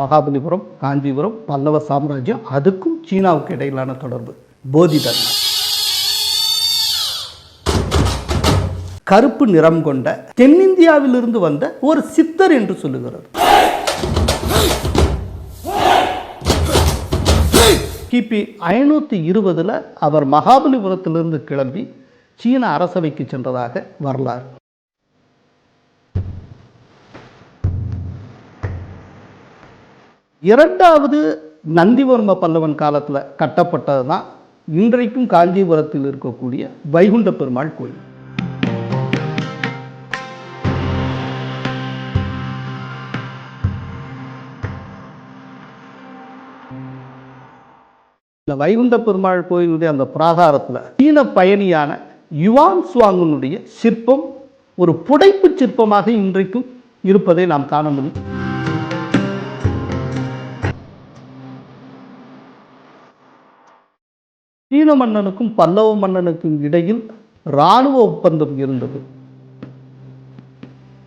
மகாபலிபுரம் காஞ்சிபுரம் பல்லவ சாம்ராஜ்யம் அதுக்கும் சீனாவுக்கு இடையிலான தொடர்பு. போதி தர்மம். கருப்பு நிறம் கொண்ட தென்னிந்தியாவிலிருந்து வந்த ஒரு சித்தர் என்று சொல்லுகிறது. கிபி ஐநூற்றி இருபதில் அவர் மகாபலிபுரத்திலிருந்து கிளம்பி சீன அரசவைக்கு சென்றதாக வரலாறு. இரண்டாவது நந்திவர்ம பல்லவன் காலத்தில் கட்டப்பட்டது தான் இன்றைக்கும் காஞ்சிபுரத்தில் இருக்கக்கூடிய வைகுண்ட பெருமாள் கோயில். இந்த வைகுண்ட பெருமாள் கோயிலுடைய அந்த பிராகாரத்தில் சீன பயணியான யுவான் சுவாங்கனுடைய சிற்பம் ஒரு புடைப்பு சிற்பமாக இன்றைக்கும் இருப்பதை நாம் காண முடியும். சீன மன்னனுக்கும் பல்லவ மன்னனுக்கும் இடையில் இராணுவ ஒப்பந்தம் இருந்தது.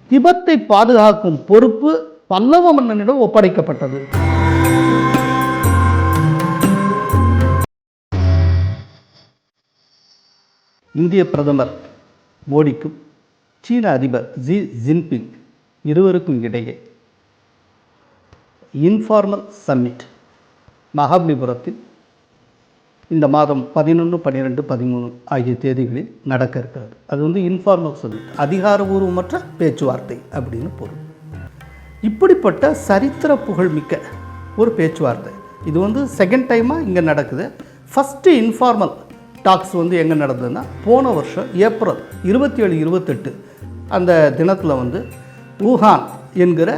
திபத்தை பாதுகாக்கும் பொறுப்பு பல்லவ மன்னனிடம் ஒப்படைக்கப்பட்டது. இந்திய பிரதமர் மோடிக்கும் சீன அதிபர் ஜி ஜின்பிங் இருவருக்கும் இடையே இன்ஃபார்மல் சம்மிட் மகாபலிபுரத்தில் இந்த மாதம் பதினொன்று பன்னிரெண்டு பதிமூணு ஆகிய தேதிகளில் நடக்க இருக்கிறது. அது வந்து இன்ஃபார்மல் சம்மிட் அதிகாரபூர்வமற்ற பேச்சுவார்த்தை அப்படின்னு பொருள். இப்படிப்பட்ட சரித்திர புகழ்மிக்க ஒரு பேச்சுவார்த்தை. இது வந்து செகண்ட் டைமாக இங்கே நடக்குது. ஃபஸ்ட்டு இன்ஃபார்மல் டாக்ஸ் வந்து எங்கே நடந்ததுன்னா போன வருஷம் ஏப்ரல் இருபத்தி ஏழு இருபத்தெட்டு அந்த தினத்தில் வந்து வுஹான் என்கிற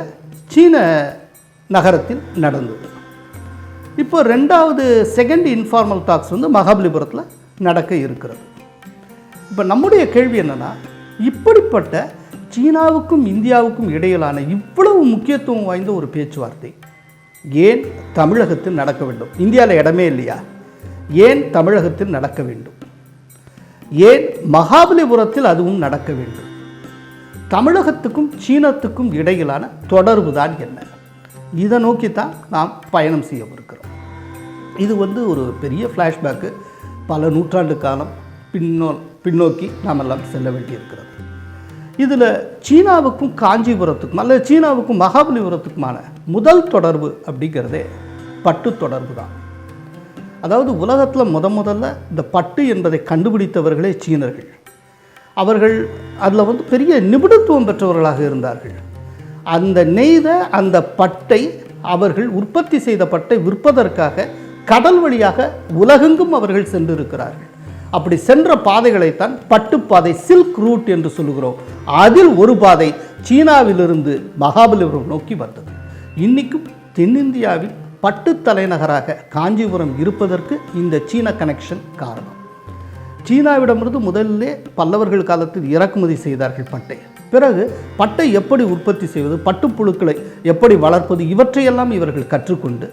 சீன நகரத்தில் நடந்தது. இப்போ ரெண்டாவது செகண்ட் இன்ஃபார்மல் டாக்ஸ் வந்து மகாபலிபுரத்தில் நடக்க இருக்கிறது. இப்போ நம்முடைய கேள்வி என்னென்னா இப்படிப்பட்ட சீனாவுக்கும் இந்தியாவுக்கும் இடையிலான இவ்வளவு முக்கியத்துவம் வாய்ந்த ஒரு பேச்சுவார்த்தை ஏன் தமிழகத்தில் நடக்க வேண்டும்? இந்தியாவில் இடமே இல்லையா? ஏன் தமிழகத்தில் நடக்க வேண்டும்? ஏன் மகாபலிபுரத்தில் அதுவும் நடக்க வேண்டும்? தமிழகத்துக்கும் சீனத்துக்கும் இடையிலான தொடர்பு தான் என்ன? இதை நோக்கி தான் நாம் பயணம் செய்யவிருக்கிறோம் இது வந்து ஒரு பெரிய ஃப்ளாஷ்பேக்கு பல நூற்றாண்டு காலம் பின்னோ பின்னோக்கி நாம் எல்லாம் செல்ல வேண்டியிருக்கிறது. இதில் சீனாவுக்கும் காஞ்சிபுரத்துக்கும் அல்லது சீனாவுக்கும் மகாபலிபுரத்துக்குமான முதல் தொடர்பு அப்படிங்கிறதே பட்டு தொடர்பு தான். அதாவது உலகத்தில் முத முதல்ல இந்த பட்டு என்பதை கண்டுபிடித்தவர்களே சீனர்கள். அவர்கள் அதில் வந்து பெரிய நிபுணத்துவம் பெற்றவர்களாக இருந்தார்கள். அந்த நெய்த அந்த பட்டை அவர்கள் உற்பத்தி செய்த பட்டை விற்பதற்காக கடல் வழியாக உலகெங்கும் அவர்கள் சென்றிருக்கிறார்கள். அப்படி சென்ற பாதைகளைத்தான் பட்டுப்பாதை சில்க் ரூட் என்று சொல்லுகிறோம். அதில் ஒரு பாதை சீனாவிலிருந்து மகாபலிபுரம் நோக்கி வந்தது. இன்னைக்கும் தென்னிந்தியாவில் பட்டு தலைநகராக காஞ்சிபுரம் இருப்பதற்கு இந்த சீன கனெக்ஷன் காரணம். சீனாவிடமிருந்து முதலிலே பல்லவர்கள் காலத்தில் இறக்குமதி செய்தார்கள் பட்டை. பிறகு பட்டை எப்படி உற்பத்தி செய்வது பட்டுப்புழுக்களை எப்படி வளர்ப்பது இவற்றையெல்லாம் இவர்கள் கற்றுக்கொண்டு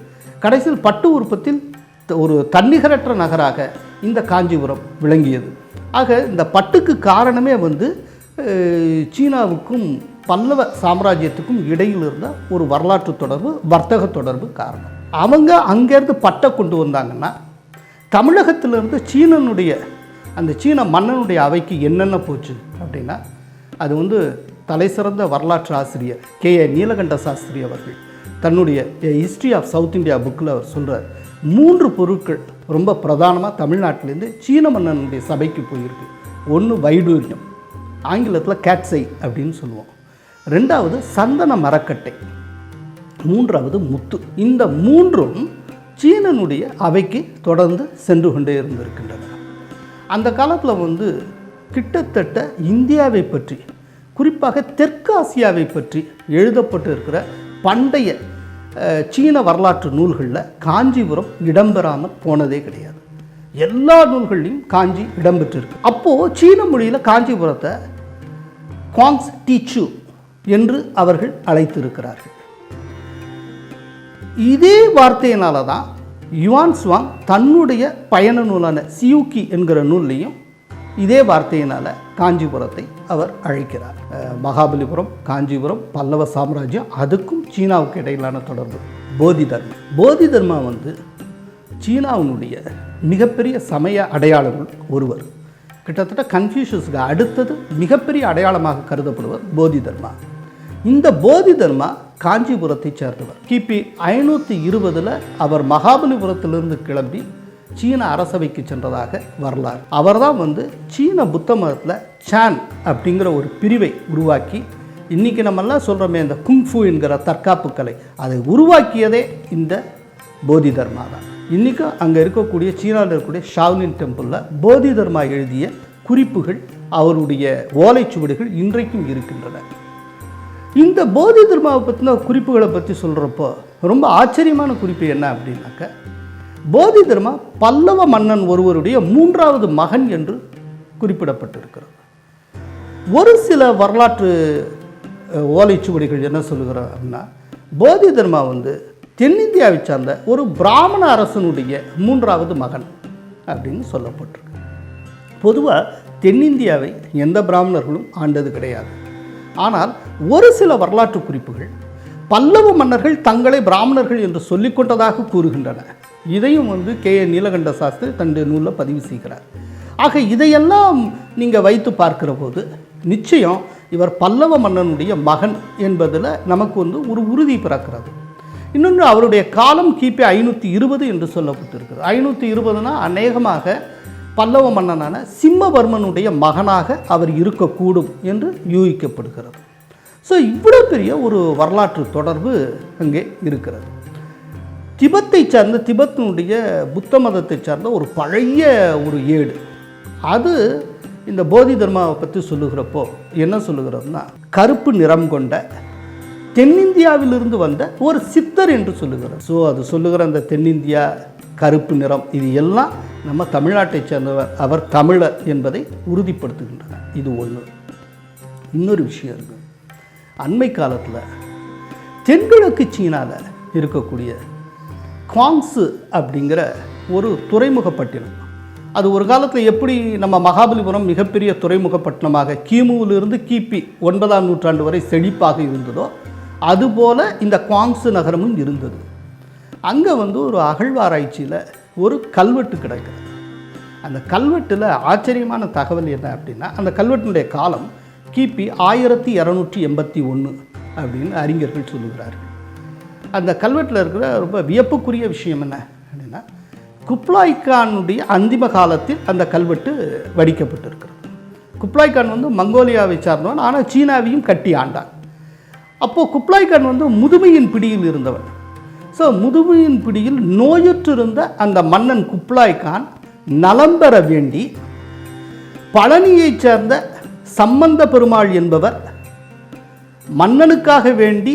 கடைசியில் பட்டு உற்பத்தியில் ஒரு தன்னிகரற்ற நகராக இந்த காஞ்சிபுரம் விளங்கியது. ஆக இந்த பட்டுக்கு காரணமே வந்து சீனாவுக்கும் பல்லவ சாம்ராஜ்யத்துக்கும் இடையில் இருந்த ஒரு வரலாற்று தொடர்பு வர்த்தக தொடர்பு காரணம். அவங்க அங்கேருந்து பட்டை கொண்டு வந்தாங்கன்னா தமிழகத்திலிருந்து சீனனுடைய அந்த சீன மன்னனுடைய அவைக்கு என்னென்ன போச்சு அப்படின்னா அது வந்து தலைசிறந்த வரலாற்று ஆசிரியர் கே ஏ நீலகண்ட சாஸ்திரி அவர்கள். தன்னுடைய ஹிஸ்ட்ரி ஆஃப் சவுத் இந்தியா புக்கில் அவர் சொல்கிறார் மூன்று பொருட்கள் ரொம்ப பிரதானமாக தமிழ்நாட்டிலேருந்து சீன மன்னனுடைய சபைக்கு போயிருக்கு. ஒன்று வைடூரியம் ஆங்கிலத்தில் கேட்ஸை அப்படின்னு சொல்லுவோம். ரெண்டாவது சந்தன மரக்கட்டை மூன்றாவது முத்து. இந்த மூன்றும் சீனனுடைய அவைக்கு தொடர்ந்து சென்று கொண்டே இருந்திருக்கின்றன. அந்த காலத்தில் வந்து கிட்டத்தட்ட இந்தியாவை பற்றி குறிப்பாக தெற்கு ஆசியாவை பற்றி எழுதப்பட்டு இருக்கிற பண்டைய சீன வரலாற்று நூல்களில் காஞ்சிபுரம் இடம்பெறாமல் போனதே கிடையாது. எல்லா நூல்கள்லையும் காஞ்சி இடம்பெற்றிருக்கு. அப்போது சீன மொழியில் காஞ்சிபுரத்தை குவாங்ஸ் டீச்சு என்று அவர்கள் அழைத்திருக்கிறார்கள். இதே வார்த்தையினால தான் யுவான் சுவாங் தன்னுடைய பயண நூலான சியூக்கி என்கிற நூல்லையும் இதே வார்த்தையினால் காஞ்சிபுரத்தை அவர் அழைக்கிறார். மகாபலிபுரம் காஞ்சிபுரம் பல்லவ சாம்ராஜ்யம் அதுக்கும் சீனாவுக்கு இடையிலான தொடர்பு. போதி தர்மம். போதி தர்மா வந்து சீனாவினுடைய மிகப்பெரிய சமய அடையாளங்கள் ஒருவர். கிட்டத்தட்ட கன்ஃபியூஷஸுக்கு அடுத்தது மிகப்பெரிய அடையாளமாக கருதப்படுவர் போதி தர்மா. இந்த போதி தர்மா காஞ்சிபுரத்தை சேர்ந்தவர். கிபி ஐநூற்றி இருபதில் அவர் மகாபலிபுரத்திலிருந்து கிளம்பி சீன அரசவைக்கு சென்றதாக வரலாறு. அவர்தான் வந்து சீன புத்த மதத்தில் சான் அப்படிங்கிற ஒரு பிரிவை உருவாக்கி இன்றைக்கி நம்மெல்லாம் சொல்கிறோமே இந்த குங்ஃபு என்கிற தற்காப்பு கலை அதை உருவாக்கியதே இந்த போதி தர்மா தான். இன்றைக்கும் அங்கே இருக்கக்கூடிய சீனாவில் இருக்கக்கூடிய ஷாவ்லின் டெம்பிளில் போதி தர்மா எழுதிய குறிப்புகள் அவருடைய ஓலைச்சுவடுகள் இன்றைக்கும் இருக்கின்றன. இந்த போதி தர்மாவை பற்றின குறிப்புகளை பற்றி சொல்கிறப்போ ரொம்ப ஆச்சரியமான குறிப்பு என்ன அப்படின்னாக்க போதி தர்மா பல்லவ மன்னன் ஒருவருடைய மூன்றாவது மகன் என்று குறிப்பிடப்பட்டிருக்கிறது. ஒரு சில வரலாற்று ஓலைச்சுவடிகள் என்ன சொல்லுகிறோம் அப்படின்னா போதி தர்மா வந்து தென்னிந்தியாவை சார்ந்த ஒரு பிராமண அரசனுடைய மூன்றாவது மகன் அப்படின்னு சொல்லப்பட்டிருக்கு. பொதுவாக தென்னிந்தியாவை எந்த பிராமணர்களும் ஆண்டது கிடையாது. ஆனால் ஒரு சில வரலாற்று குறிப்புகள் பல்லவ மன்னர்கள் தங்களை பிராமணர்கள் என்று சொல்லிக்கொண்டதாக கூறுகின்றன. இதையும் வந்து கே நீலகண்ட சாஸ்திரி தன்னுடைய நூலில் பதிவு செய்கிறார். ஆக இதையெல்லாம் நீங்கள் வைத்து பார்க்கிற போது நிச்சயம் இவர் பல்லவ மன்னனுடைய மகன் என்பதில் நமக்கு வந்து ஒரு உறுதி பிறக்கிறது. இன்னொன்று அவருடைய காலம் கிபி ஐநூற்றி இருபது என்று சொல்லப்பட்டிருக்கிறது. ஐநூற்றி இருபதுனா அநேகமாக பல்லவ மன்னனான சிம்மவர்மனுடைய மகனாக அவர் இருக்கக்கூடும் என்று யூகிக்கப்படுகிறது. ஸோ இவ்வளோ பெரிய ஒரு வரலாற்று தொடர்பு அங்கே இருக்கிறது. திபத்தை சார்ந்த திபத்தினுடைய புத்த மதத்தை சார்ந்த ஒரு பழைய ஒரு ஏடு. அது இந்த போதி தர்மாவை பற்றி சொல்லுகிறப்போ என்ன சொல்லுகிறோம்னா கருப்பு நிறம் கொண்ட தென்னிந்தியாவிலிருந்து வந்த ஒரு சித்தர் என்று சொல்லுகிறார். ஸோ அது சொல்லுகிற அந்த தென்னிந்தியா கருப்பு நிறம் இது எல்லாம் நம்ம தமிழ்நாட்டை சேர்ந்தவர் அவர் தமிழர் என்பதை உறுதிப்படுத்துகின்றன இது ஒன்று இன்னொரு விஷயம் இருக்குது அண்மை காலத்தில் தென்கிழக்கு சீனாவில் இருக்கக்கூடிய குவாங்ஸு அப்படிங்கிற ஒரு துறைமுகப்பட்டினம். அது ஒரு காலத்தில் எப்படி நம்ம மகாபலிபுரம் மிகப்பெரிய துறைமுகப்பட்டினமாக கிமுவிலிருந்து கிபி ஒன்பதாம் நூற்றாண்டு வரை செழிப்பாக இருந்ததோ அதுபோல் இந்த குவாங்ஸு நகரமும் இருந்தது. அங்கே வந்து ஒரு அகழ்வாராய்ச்சியில் ஒரு கல்வெட்டு கிடைக்கிறது. அந்த கல்வெட்டில் ஆச்சரியமான தகவல் என்ன அப்படின்னா அந்த கல்வெட்டினுடைய காலம் கிபி ஆயிரத்தி இரநூற்றி எண்பத்தி ஒன்று அப்படின்னு அறிஞர்கள் சொல்லுகிறார்கள். அந்த கல்வெட்டில் இருக்கிற ரொம்ப வியப்புக்குரிய விஷயம் என்ன அப்படின்னா குப்லாய் கானுடைய அந்திம காலத்தில் அந்த கல்வெட்டு வடிக்கப்பட்டிருக்கிறது. குப்லாய் கான் வந்து மங்கோலியாவை சார்ந்தவன் ஆனால் சீனாவையும் கட்டி ஆண்டான். அப்போது குப்லாய் கான் வந்து முதுமையின் பிடியில் இருந்தவன். ஸோ முதுமையின் பிடியில் நோயுற்றிருந்த அந்த மன்னன் குப்லாய் கான் நலம் பெற வேண்டி பழனியைச் சேர்ந்த சம்பந்த பெருமாள் என்பவர் மன்னனுக்காக வேண்டி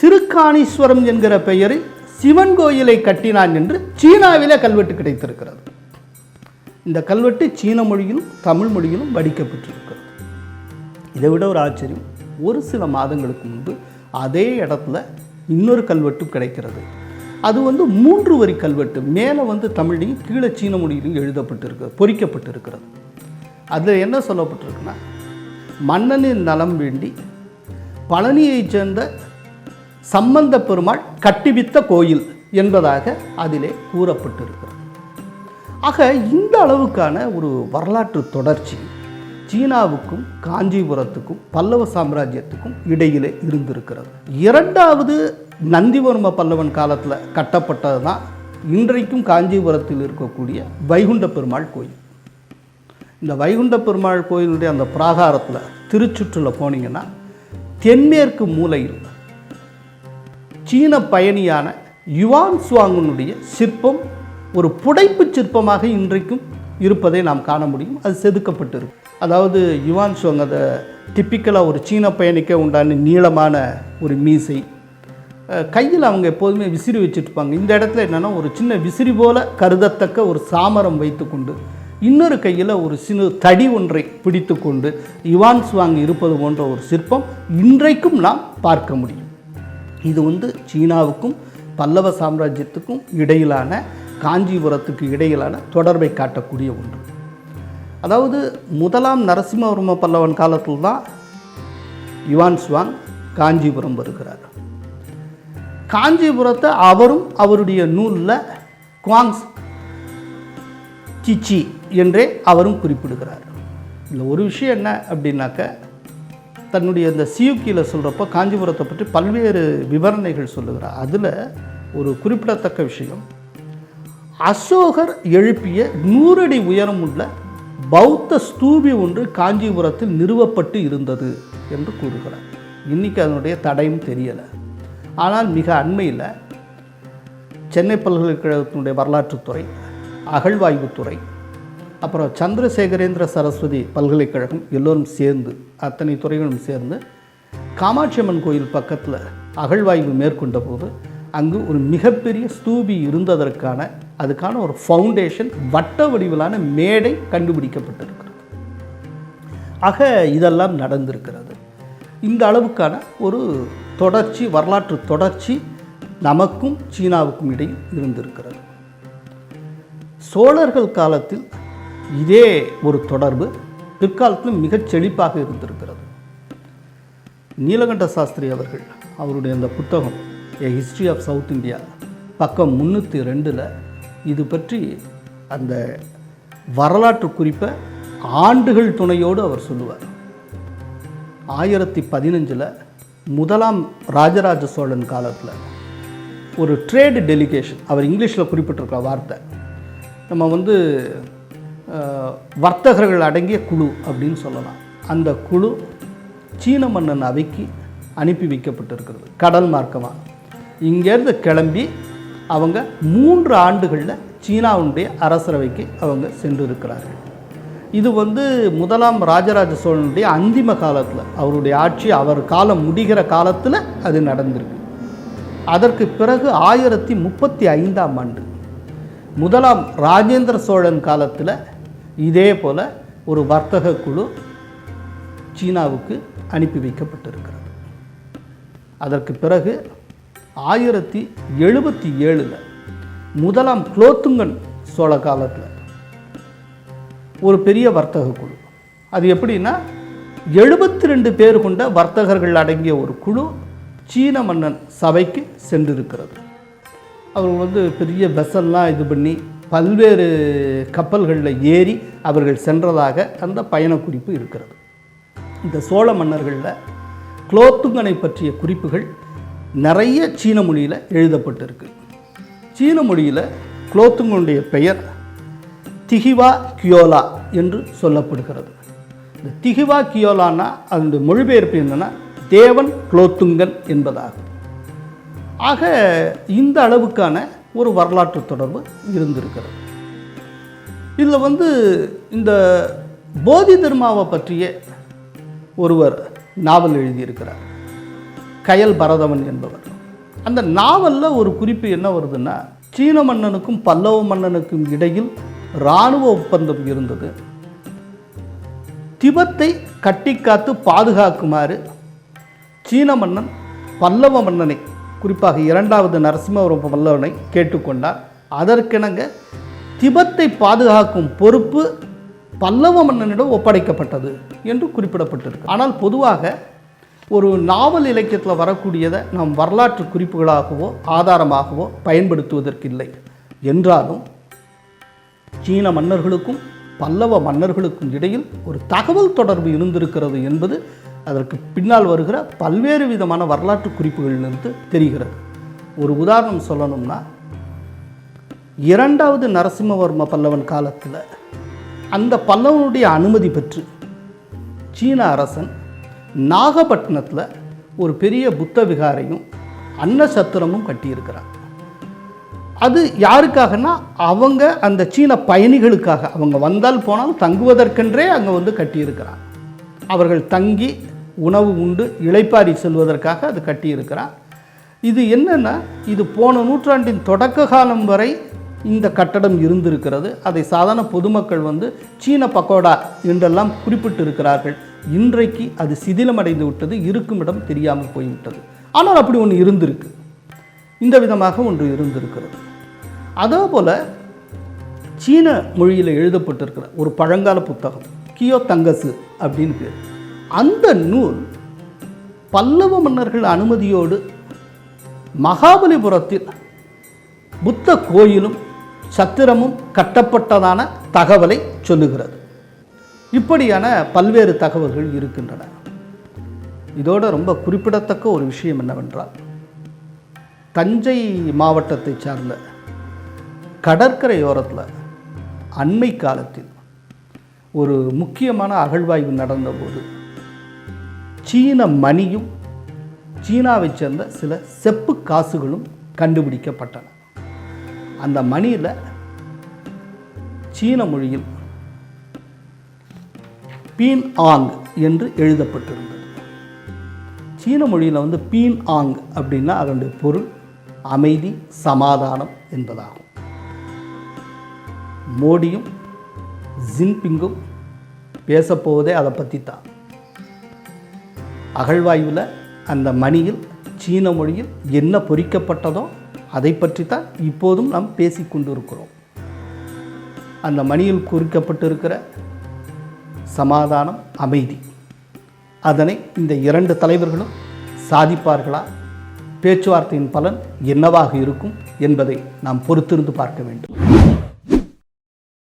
திருக்காணீஸ்வரம் என்கிற பெயரில் சிவன் கோயிலை கட்டினான் என்று சீனாவிலே கல்வெட்டு கிடைத்திருக்கிறது. இந்த கல்வெட்டு சீன மொழியிலும் தமிழ் மொழியிலும் வடிக்கப்பட்டிருக்கிறது. இதை விட ஒரு ஆச்சரியம் ஒரு சில மாதங்களுக்கு முன்பு அதே இடத்துல இன்னொரு கல்வெட்டு கிடைக்கிறது. அது வந்து மூன்று வரி கல்வெட்டு மேலே வந்து தமிழ்லையும் கீழே சீன மொழியிலும் எழுதப்பட்டிருக்கு பொறிக்கப்பட்டிருக்கிறது. அதில் என்ன சொல்லப்பட்டிருக்குன்னா மன்னனின் நலம் வேண்டி பழனியைச் சேர்ந்த சம்பந்த பெருமாள் கட்டிவித்த கோயில் என்பதாக அதிலே கூறப்பட்டிருக்கிறது. ஆக இந்த அளவுக்கான ஒரு வரலாற்று தொடர்ச்சி சீனாவுக்கும் காஞ்சிபுரத்துக்கும் பல்லவ சாம்ராஜ்யத்துக்கும் இடையிலே இருந்திருக்கிறது. இரண்டாவது நந்திவர்ம பல்லவன் காலத்தில் கட்டப்பட்டது தான் இன்றைக்கும் காஞ்சிபுரத்தில் இருக்கக்கூடிய வைகுண்ட பெருமாள் கோயில். இந்த வைகுண்ட பெருமாள் கோயிலுடைய அந்த பிராகாரத்தில் திருச்சுற்றில் போனீங்கன்னா தென்மேற்கு மூலையில் சீன பயணியான யுவான் சுவாங்கனுடைய சிற்பம் ஒரு புடைப்பு சிற்பமாக இன்றைக்கும் இருப்பதை நாம் காண முடியும். அது செதுக்கப்பட்டிருக்கு. அதாவது யுவான் சுவாங் அதை டிப்பிக்கலாக ஒரு சீன பயணிக்க உண்டான நீளமான ஒரு மீசை. கையில் அவங்க எப்போதுமே விசிறி வச்சுட்ருப்பாங்க. இந்த இடத்துல என்னென்னா ஒரு சின்ன விசிறி போல கருதத்தக்க ஒரு சாமரம் வைத்துக்கொண்டு இன்னொரு கையில் ஒரு சிறு தடி ஒன்றை பிடித்துக்கொண்டு யுவான் சுவாங் இருப்பது போன்ற ஒரு சிற்பம் இன்றைக்கும் நாம் பார்க்க முடியும். இது வந்து சீனாவுக்கும் பல்லவ சாம்ராஜ்யத்துக்கும் இடையிலான காஞ்சிபுரத்துக்கு இடையிலான தொடர்பை காட்டக்கூடிய ஒன்று. அதாவது முதலாம் நரசிம்மவர்ம பல்லவன் காலத்தில் தான் யுவான் சுவாங் காஞ்சிபுரம் வருகிறார். காஞ்சிபுரத்தை அவரும் அவருடைய நூலில் குவாங்ஸ் சிச்சி என்றே அவரும் குறிப்பிடுகிறார். இதில் ஒரு விஷயம் என்ன அப்படின்னாக்க தன்னுடைய இந்த சியூக்கியில் சொல்கிறப்போ காஞ்சிபுரத்தை பற்றி பல்வேறு விவரணைகள் சொல்லுகிறார். அதில் ஒரு குறிப்பிடத்தக்க விஷயம். அசோகர் எழுப்பிய நூறடி உயரம் உள்ள பௌத்த ஸ்தூபி ஒன்று காஞ்சிபுரத்தில் நிறுவப்பட்டு இருந்தது என்று கூறுகிறார். இன்றைக்கி அதனுடைய தடையும் தெரியலை. ஆனால் மிக அண்மையில் சென்னை பல்கலைக்கழகத்தினுடைய வரலாற்றுத்துறை அகழ்வாய்வுத்துறை அப்புறம் சந்திரசேகரேந்திர சரஸ்வதி பல்கலைக்கழகம் எல்லோரும் சேர்ந்து அத்தனை துறைகளும் சேர்ந்து காமாட்சியம்மன் கோயில் பக்கத்தில் அகழ்வாய்வு மேற்கொண்ட போது அங்கு ஒரு மிகப்பெரிய ஸ்தூபி இருந்ததற்கான அதுக்கான ஒரு ஃபவுண்டேஷன் வட்ட வடிவிலான மேடை கண்டுபிடிக்கப்பட்டிருக்கிறது. ஆக இதெல்லாம் நடந்திருக்கிறது. இந்த அளவுக்கான ஒரு தொடர்ச்சி வரலாற்று தொடர்ச்சி நமக்கும் சீனாவுக்கும் இடையில் இருந்திருக்கிறது. சோழர்கள் காலத்தில் இதே ஒரு தொடர்பு பிற்காலத்தில் மிகச் செழிப்பாக இருந்திருக்கிறது. நீலகண்ட சாஸ்திரி அவர்கள் அவருடைய அந்த புத்தகம் a history of south India பக்கம் முந்நூற்றி ரெண்டில் இது பற்றி அந்த வரலாற்று குறிப்பை ஆண்டுகள் துணையோடு அவர் சொல்லுவார். ஆயிரத்தி பதினஞ்சில் முதலாம் ராஜராஜ சோழன் காலத்தில் ஒரு ட்ரேடு டெலிகேஷன் அவர் இங்கிலீஷில் குறிப்பிட்டிருக்க வார்த்தை. நம்ம வந்து வர்த்தகர்கள் அடங்கிய குழு அப்படின்னு சொல்லலாம். அந்த குழு சீன மன்னன் அவைக்கு அனுப்பி வைக்கப்பட்டிருக்கிறது கடல் மார்க்கமாக இங்கேருந்து கிளம்பி அவங்க மூன்று ஆண்டுகளில் சீனாவுடைய அரசரவைக்கு அவங்க சென்று இருக்கிறார்கள் இது வந்து முதலாம் ராஜராஜ சோழனுடைய அந்திம காலத்தில் அவருடைய ஆட்சி அவர் காலம் முடிகிற காலத்தில் அது நடந்திருக்கு. அதற்கு பிறகு ஆயிரத்தி முப்பத்தி ஐந்தாம் ஆண்டு முதலாம் ராஜேந்திர சோழன் காலத்தில் இதே போல் ஒரு வர்த்தக குழு சீனாவுக்கு அனுப்பி வைக்கப்பட்டிருக்கிறது. அதற்கு பிறகு ஆயிரத்தி எழுபத்தி ஏழில் முதலாம் குலோத்துங்கன் சோழ காலத்தில் ஒரு பெரிய வர்த்தக குழு. அது எப்படின்னா எழுபத்தி ரெண்டு பேர் கொண்ட வர்த்தகர்கள் அடங்கிய ஒரு குழு சீன மன்னன் சபைக்கு சென்றிருக்கிறது. அவர்கள் வந்து பெரிய வெசல்லாம் இது பண்ணி பல்வேறு கப்பல்களில் ஏறி அவர்கள் சென்றதாக அந்த பயணக்குறிப்பு இருக்கிறது. இந்த சோழ மன்னர்களில் குலோத்துங்கனை பற்றிய குறிப்புகள் நிறைய சீன மொழியில் எழுதப்பட்டிருக்கு. சீன மொழியில் குலோத்துங்கனுடைய பெயர் திகிவா கியோலா என்று சொல்லப்படுகிறது. இந்த திகிவா கியோலான்னா அதனுடைய மொழிபெயர்ப்பு என்னன்னா தேவன் குலோத்துங்கன் என்பதாகும். ஆக இந்த அளவுக்கான ஒரு வரலாற்று தொடர்பு இருந்திருக்கிறது. இதில் வந்து இந்த போதி தர்மாவை பற்றிய ஒருவர் நாவல் எழுதியிருக்கிறார். கயல் பரதவன் என்பவர். அந்த நாவலில் ஒரு குறிப்பு என்ன வருதுன்னா சீன மன்னனுக்கும் பல்லவ மன்னனுக்கும் இடையில் இராணுவ ஒப்பந்தம் இருந்தது. திபத்தை கட்டிக்காத்து பாதுகாக்குமாறு சீன மன்னன் பல்லவ மன்னனை குறிப்பாக இரண்டாவது நரசிம்மவரம் பல்லவனை கேட்டுக்கொண்டார். அதற்கிணங்க திபத்தை பாதுகாக்கும் பொறுப்பு பல்லவ மன்னனிடம் ஒப்படைக்கப்பட்டது என்று குறிப்பிடப்பட்டிருக்கு. ஆனால் பொதுவாக ஒரு நாவல் இலக்கியத்தில் வரக்கூடியதை நாம் வரலாற்று குறிப்புகளாகவோ ஆதாரமாகவோ பயன்படுத்துவதற்கில்லை. என்றாலும் சீன மன்னர்களுக்கும் பல்லவ மன்னர்களுக்கும் இடையில் ஒரு தகவல் தொடர்பு இருந்திருக்கிறது என்பது அதற்கு பின்னால் வருகிற பல்வேறு விதமான வரலாற்று குறிப்புகளிலிருந்து தெரிகிறது. ஒரு உதாரணம் சொல்லணும்னா இரண்டாவது நரசிம்மவர்ம பல்லவன் காலத்தில் அந்த பல்லவனுடைய அனுமதி பெற்று சீன அரசன் நாகப்பட்டினத்தில் ஒரு பெரிய புத்த விகாரையும் அன்னசத்திரமும் கட்டியிருக்கிறான். அது யாருக்காகனா அவங்க அந்த சீன பயணிகளுக்காக. அவங்க வந்தால் போனால் தங்குவதற்கென்றே அங்கே வந்து கட்டியிருக்கிறான். அவர்கள் தங்கி உணவு உண்டு இளைப்பாரி செல்வதற்காக அது கட்டியிருக்கிறான் இது என்னென்னா இது போன நூற்றாண்டின் தொடக்க காலம் வரை இந்த கட்டடம் இருந்திருக்கிறது. அதை சாதாரண பொதுமக்கள் வந்து சீன பக்கோடா என்றெல்லாம் குறிப்பிட்டிருக்கிறார்கள். இன்றைக்கு அது சிதிலமடைந்து விட்டது இருக்கும் இடம் தெரியாமல் போய்விட்டது. ஆனால் அப்படி ஒன்று இருந்திருக்கு. இந்த விதமாக ஒன்று இருந்திருக்கிறது. அதே போல் சீன மொழியில் எழுதப்பட்டிருக்கிற ஒரு பழங்கால புத்தகம் கியோ தங்கசு அப்படின்னு பேர். அந்த நூல் பல்லவ மன்னர்கள் அனுமதியோடு மகாபலிபுரத்தில் புத்த கோயிலும் சத்திரமும் கட்டப்பட்டதான தகவலை சொல்லுகிறது. இப்படியான பல்வேறு தகவல்கள் இருக்கின்றன. இதோட ரொம்ப குறிப்பிடத்தக்க ஒரு விஷயம் என்னவென்றால் தஞ்சை மாவட்டத்தை சார்ந்த கடற்கரையோரத்தில் அண்மை காலத்தில் ஒரு முக்கியமான அகழ்வாய்வு நடந்தபோது சீன மணியும் சீனாவைச் சேர்ந்த சில செப்பு காசுகளும் கண்டுபிடிக்கப்பட்டன. அந்த மணியில் சீன மொழியில் பீன் ஆங் என்று எழுதப்பட்டிருந்தது. சீன மொழியில் வந்து பீன் ஆங் அப்படின்னா அதனுடைய பொருள் அமைதி சமாதானம் என்பதாகும். மோடியும் ஜின்பிங்கும் பேசப்போவதே அதை பற்றி தான் அகழ்வாய்வில் அந்த மணியில் சீன மொழியில் என்ன பொறிக்கப்பட்டதோ அதை பற்றி தான் இப்போதும் நாம் பேசி இருக்கிறோம் அந்த மணியில் குறிக்கப்பட்டிருக்கிற சமாதானம் அமைதி. அதனை இந்த இரண்டு தலைவர்களும் சாதிப்பார்களா? பேச்சுவார்த்தையின் பலன் என்னவாக இருக்கும் என்பதை நாம் பொறுத்திருந்து பார்க்க வேண்டும்.